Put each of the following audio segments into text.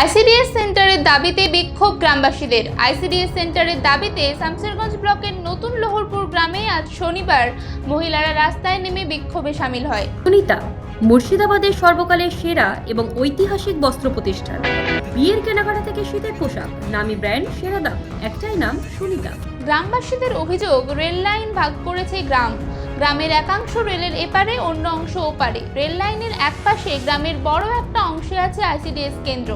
ICDS সেন্টারের দাবিতে বিক্ষোভ গ্রামবাসীদের। আইসিডিএস সেন্টারের দাবিতে শামসেরগঞ্জ ব্লকের নতুন লোহরপুর গ্রামে আজ শনিবার মহিলারা রাস্তায় নেমে বিক্ষোভে সামিল হয়। সুনিতা মুর্শিদাবাদের সর্বকালের সেরা এবং ঐতিহাসিক বস্ত্র প্রতিষ্ঠান। বিয়ের কেনাকাটা থেকে শীতের পোশাক নামি ব্র্যান্ড সেরা দাম একটাই নাম সুনিতা। গ্রামবাসীদের অভিযোগ রেল লাইন ভাগ করেছে গ্রাম। গ্রামের একাংশ রেলের এপারে, অন্য অংশ ওপারে। রেল লাইনের একপাশে গ্রামের বড় একটা অংশে আছে আইসিডিএস কেন্দ্র।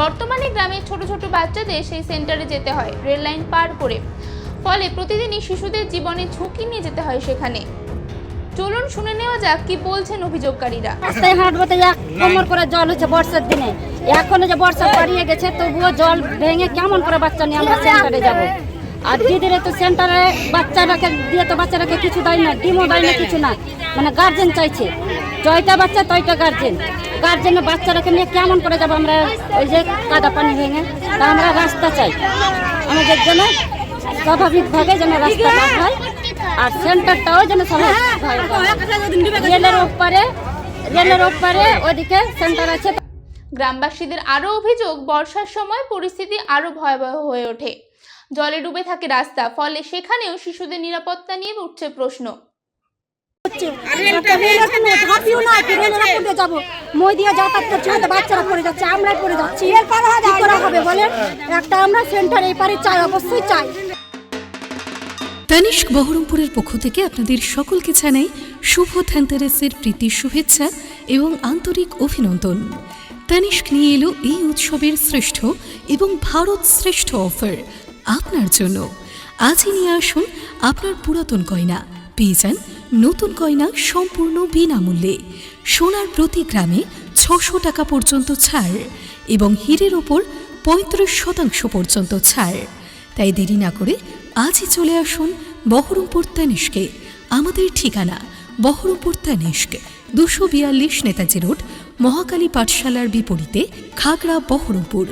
বর্তমানে গ্রামের ছোট ছোট বাচ্চাদের সেই সেন্টারে যেতে হয়, রেল লাইন পার করে। ফলে প্রতিদিনই শিশুদের জীবনে ঝুঁকি নিয়ে যেতে হয় সেখানে। চলুন শুনে নেওয়া যাক কি বলছেন অভিযোগকারীরা। রাস্তায় হাঁটবো তো এক কোমর করে জল হচ্ছে বর্ষার দিনে। এখন যে বর্ষা পাড়িয়ে গেছে, তবুও জল ভেঙে কেমন করে বাচ্চা নিয়ে আমরা সেন্টারে যাব? আর দিদিরে তো সেন্টারে বাচ্চা বাচ্চারাকে দিয়ে তো বাচ্চারাকে কিছু দেয় না, ডিমও দেয় না কিছু না। মানে গার্জেন চাইছে। জয়টা বাচ্চা, তয়টা গার্জেন গার্জেনে বাচ্চারাকে নিয়ে কেমন করে যাব আমরা? ওই যে কাদা পানি ভেঙে। তা আমরা রাস্তা চাই। আমাদের জন্য স্বাভাবিকভাবে যেন রাস্তাটা হয়। আর সেন্টারটাও যেন রেলের ওপারে রেলের ওপারে ওদিকে সেন্টার আছে। গ্রামবাসীদের আরও অভিযোগ, বর্ষার সময় পরিস্থিতি আরও ভয়াবহ হয়ে ওঠে। জলে ডুবে থাকে রাস্তা ফলে সেখানেও শিশুদের নিরাপত্তা নিয়ে উঠছে প্রশ্ন। মই দিয়ে যাতায়াত করছি হয়তো বাচ্চারা পড়ে যাচ্ছে আমরাই পড়ে যাচ্ছি। কি করা হবে বলেন? একটা আমরা সেন্টার এপারে চাই অবশ্যই চাই। তানিষ্ক বহরমপুরের পক্ষ থেকে আপনাদের সকলকে জানাই শুভ ধনতেরাসের প্রীতি শুভেচ্ছা এবং আন্তরিক অভিনন্দন। তানিষ্ক নিয়ে এলো এই উৎসবের শ্রেষ্ঠ এবং ভারত শ্রেষ্ঠ অফার। আপনার জন্য। আজই নিয়ে আসুন আপনার পুরাতন গয়না। পেয়ে যান নতুন গয়না সম্পূর্ণ বিনামূল্যে। সোনার প্রতি গ্রামে ছশো টাকা পর্যন্ত ছাড় এবং হীরের ওপর পঁয়ত্রিশ শতাংশ পর্যন্ত ছাড়। তাই দেরি না করে আজই চলে আসুন বহরমপুর তানিষ্কে। আমাদের ঠিকানা বহরমপুর তানিষ্ক, দুশো বিয়াল্লিশ নেতাজি রোড, মহাকালী পাঠশালার বিপরীতে খাগড়া বহরমপুর।